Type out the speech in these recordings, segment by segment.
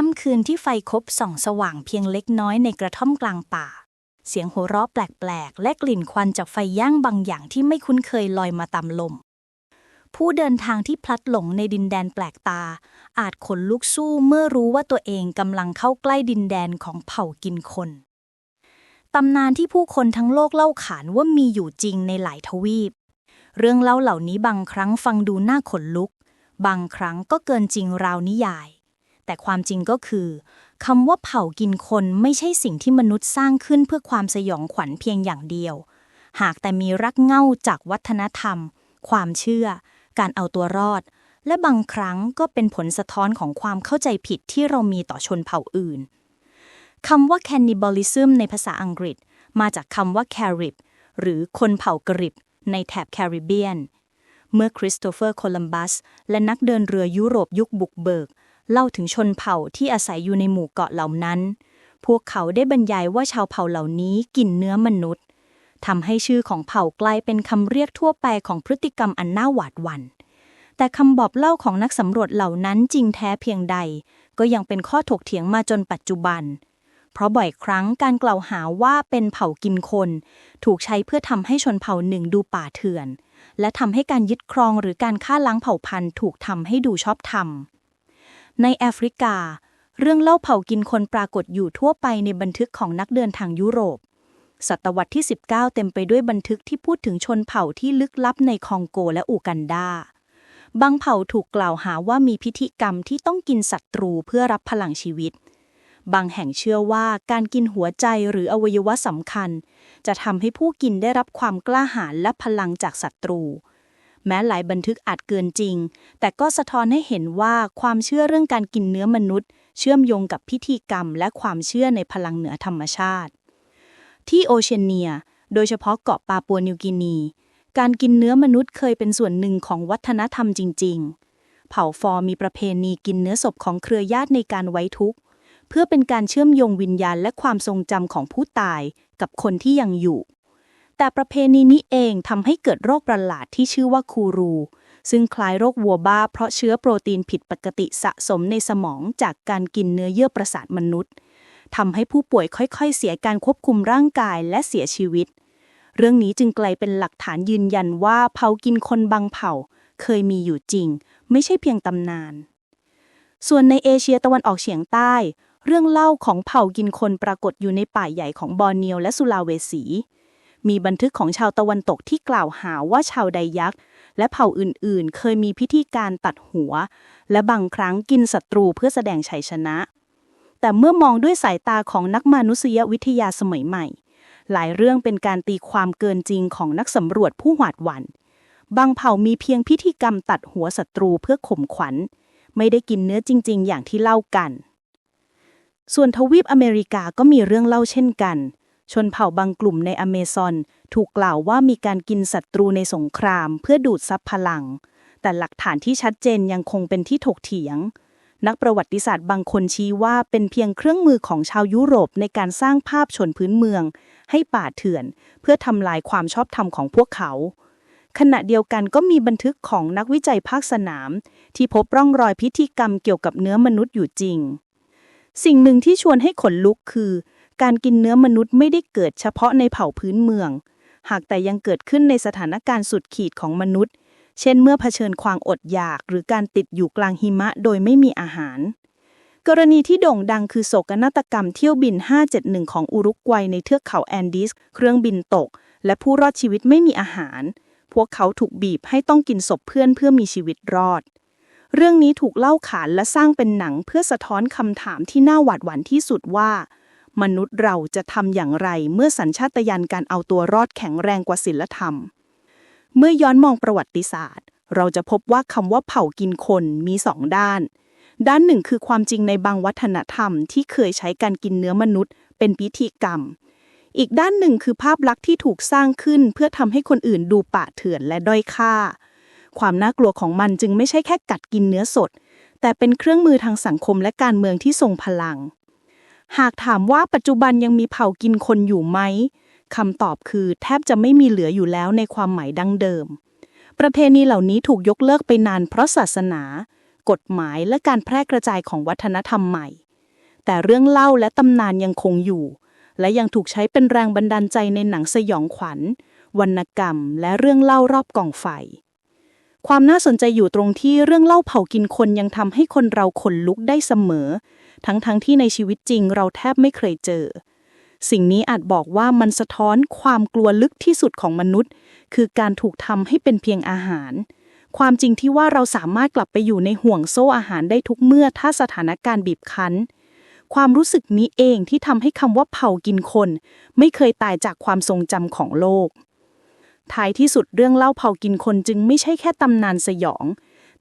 ค่ำคืนที่ไฟคบส่องสว่างเพียงเล็กน้อยในกระท่อมกลางป่า เสียงหัวเราะแปลกๆ และกลิ่นควันจากไฟย่างบางอย่างที่ไม่คุ้นเคยลอยมาตามลม ผู้เดินทางที่พลัดหลงในดินแดนแปลกตา อาจขนลุกสู้เมื่อรู้ว่าตัวเองกำลังเข้าใกล้ดินแดนของเผ่ากินคนตำนานที่ผู้คนทั้งโลกเล่าขานว่ามีอยู่จริงในหลายทวีป เรื่องเล่าเหล่านี้บางครั้งฟังดูน่าขนลุก บางครั้งก็เกินจริงราวนิยาย แต่ความจริงก็คือคำว่าเผากินคนไม่ใช่สิ่งที่มนุษย์สร้างขึ้นเพื่อความสยองขวัญเพียงอย่างเดียว หากแต่มีรักเง้าจากวัฒนธรรม ความเชื่อ การเอาตัวรอด และบางครั้งก็เป็นผลสะท้อนของความเข้าใจผิดที่เรามีต่อชนเผ่าอื่นคำว่า cannibalism ในภาษาอังกฤษ มาจากคำว่า carib หรือคนเผ่ากริบ ในแถบแคริบเบียน เมื่อคริสโตเฟอร์โคลัมบัส และนักเดินเรือยุโรปยุคบุกเบิก เล่าถึงชนเผ่าที่อาศัยอยู่ในหมู่เกาะเหล่านั้น พวกเขาได้บรรยายว่าชาวเผ่าเหล่านี้กินเนื้อมนุษย์ทำให้ชื่อของเผ่ากลายเป็นคำเรียกทั่วไปของพฤติกรรมอันน่าหวาดหวัน่น แต่คำบอกเล่าของนักสำรวจเหล่านั้นจริงแท้เพียงใด ก็ยังเป็นข้อถกเถียงมาจนปัจจุบัน เพราะบ่อยครั้งการกล่าวหาว่าเป็นเผ่ากินคน ถูกใช้เพื่อทำให้ชนเผ่าหนึ่งดูป่าเถื่อน และทำให้การยึดครองหรือการฆ่าล้างเผ่าพันธุ์ถูกทำให้ดูชอบธรรม ในแอฟริกา เรื่องเล่าเผ่ากินคนปรากฏอยู่ทั่วไปในบันทึกของนักเดินทางยุโรป ศตวรรษที่ 19 เต็มไปด้วยบันทึกที่พูดถึงชนเผ่าที่ลึกลับในคองโกและอูกันดา บางเผ่าถูกกล่าวหาว่ามีพิธีกรรมที่ต้องกินศัตรูเพื่อรับพลังชีวิต บางแห่งเชื่อว่าการกินหัวใจหรืออวัยวะสำคัญ จะทำให้ผู้กินได้รับความกล้าหาญและพลังจากศัตรู แม้หลายบันทึกอาจเกินจริง แต่ก็สะท้อนให้เห็นว่าความเชื่อเรื่องการกินเนื้อมนุษย์ เชื่อมโยงกับพิธีกรรม และความเชื่อในพลังเหนือธรรมชาติ ที่โอเชียเนีย โดยเฉพาะเกาะปาปัวนิวกินี การกินเนื้อมนุษย์เคยเป็นส่วนหนึ่งของวัฒนธรรมจริง ๆ เผ่าฟอร์มีประเพณีกินเนื้อศพของเครือญาติในการไว้ทุกข์เพื่อเป็นการเชื่อมโยงวิญญาณและความทรงจำของผู้ตายกับคนที่ยังอยู่ แต่ประเพณีนี้เองทำให้เกิดโรคประหลาดที่ชื่อว่าคูรู ซึ่งคล้ายโรควัวบ้า เพราะเชื้อโปรตีนผิดปกติสะสมในสมองจากการกินเนื้อเยื่อประสาทมนุษย์ทำให้ผู้ป่วยค่อยๆ เสียการควบคุมร่างกายและเสียชีวิต เรื่องนี้จึงกลายเป็นหลักฐานยืนยันว่าเผากินคนบางเผ่า เคยมีอยู่จริง ไม่ใช่เพียงตำนาน ส่วนในเอเชียตะวันออกเฉียงใต้ เรื่องเล่าของเผ่ากินคนปรากฏอยู่ในป่าใหญ่ของบอร์เนียวและสุลาเวสี มีบันทึกของชาวตะวันตกที่กล่าวหาว่าชาวไดยักษ์ และเผ่าอื่นๆ เคยมีพิธีการตัดหัว และบางครั้งกินศัตรูเพื่อแสดงชัยชนะ แต่เมื่อมองด้วยสายตาของนักมนุษยวิทยาสมัยใหม่ หลายเรื่องเป็นการตีความเกินจริงของนักสำรวจผู้หวาดหวัน่นบางเผ่ามีเพียงพิธีกรรมตัดหัวศัตรูเพื่อข่มขวัญ ไม่ได้กินเนื้อจริง ๆ อย่างที่เล่ากัน ส่วนทวีปอเมริกาก็มีเรื่องเล่าเช่นกัน ชนเผ่าบางกลุ่มในอเมซอน ถูกกล่าวว่ามีการกินศัตรูในสงคราม เพื่อดูดซับพลัง แต่หลักฐานที่ชัดเจนยังคงเป็นที่ถกเถียง นักประวัติศาสตร์บางคนชี้ว่าเป็นเพียงเครื่องมือของชาวยุโรปในการสร้างภาพชนพื้นเมือง ให้ป่าเถื่อน เพื่อทำลายความชอบธรรมของพวกเขาขณะเดียวกันก็มีบันทึกของนักวิจัยภาคสนาม ที่พบร่องรอยพิธีกรรมเกี่ยวกับเนื้อมนุษย์อยู่จริง สิ่งหนึ่งที่ชวนให้ขนลุกคือ การกินเนื้อมนุษย์ไม่ได้เกิดเฉพาะในเผ่าพื้นเมือง หากแต่ยังเกิดขึ้นในสถานการณ์สุดขีดของมนุษย์ เช่นเมื่อเผชิญความอดอยาก หรือการติดอยู่กลางหิมะโดยไม่มีอาหาร กรณีที่โด่งดังคือโศกนาฏกรรมเที่ยวบิน 571 ของอุรุกวัยในเทือกเขาแอนดีส เครื่องบินตก และผู้รอดชีวิตไม่มีอาหาร พวกเขาถูกบีบให้ต้องกินศพเพื่อนเพื่อมีชีวิตรอดเรื่องนี้ถูกเล่าขานและสร้างเป็นหนังเพื่อสะท้อนคำถามที่น่าหวาดหวั่นที่สุดว่า มนุษย์เราจะทำอย่างไรเมื่อสัญชาตญาณการเอาตัวรอดแข็งแรงกว่าศีลธรรม เมื่อย้อนมองประวัติศาสตร์ เราจะพบว่าคำว่าเผ่ากินคนมีสองด้าน ด้านหนึ่งคือความจริงในบางวัฒนธรรมที่เคยใช้การกินเนื้อมนุษย์ เป็นพิธีกรรม อีกด้านหนึ่งคือภาพลักษณ์ที่ถูกสร้างขึ้นเพื่อทำให้คนอื่นดูป่าเถื่อนและด้อยค่า ความน่ากลัวของมันจึงไม่ใช่แค่กัดกินเนื้อสด แต่เป็นเครื่องมือทางสังคมและการเมืองที่ทรงพลัง หากถามว่าปัจจุบันยังมีเผ่ากินคนอยู่ไหมคำตอบคือแทบจะไม่มีเหลืออยู่แล้วในความหมายดั้งเดิม ประเพณีเหล่านี้ถูกยกเลิกไปนานเพราะศาสนา กฎหมายและการแพร่กระจายของวัฒนธรรมใหม่ แต่เรื่องเล่าและตำนานยังคงอยู่ และยังถูกใช้เป็นแรงบันดาลใจในหนังสยองขวัญ วรรณกรรม และเรื่องเล่ารอบกองไฟ ความน่าสนใจอยู่ตรงที่เรื่องเล่าเผากินคนยังทำให้คนเราขนลุกได้เสมอ ทั้งๆทที่ในชีวิตจริงเราแทบไม่เคยเจอ สิ่งนี้อาจบอกว่ามันสะท้อนความกลัวลึกที่สุดของมนุษย์ คือการถูกทำให้เป็นเพียงอาหาร ความจริงที่ว่าเราสามารถกลับไปอยู่ในห่วงโซ่อาหารได้ทุกเมื่อถ้าสถานการณ์บีบคั้น ความรู้สึกนี้เองที่ทำให้คำว่าเผากินคน ไม่เคยตายจากความทรงจำของโลก ท้ายที่สุดเรื่องเล่าเผากินคนจึงไม่ใช่แค่ตำนานสยอง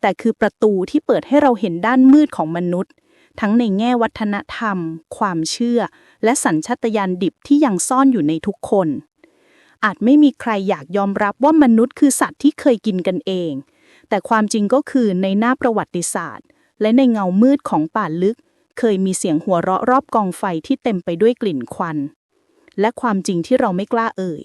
แต่คือประตูที่เปิดให้เราเห็นด้านมืดของมนุษย์ ทั้งในแง่วัฒนธรรม ความเชื่อ และสัญชาตญาณดิบที่ยังซ่อนอยู่ในทุกคน อาจไม่มีใครอยากยอมรับว่ามนุษย์คือสัตว์ที่เคยกินกันเอง แต่ความจริงก็คือในหน้าประวัติศาสตร์ และในเงามืดของป่าลึก เคยมีเสียงหัวเราะรอบกองไฟที่เต็มไปด้วยกลิ่นควัน และความจริงที่เราไม่กล้าเอ่ย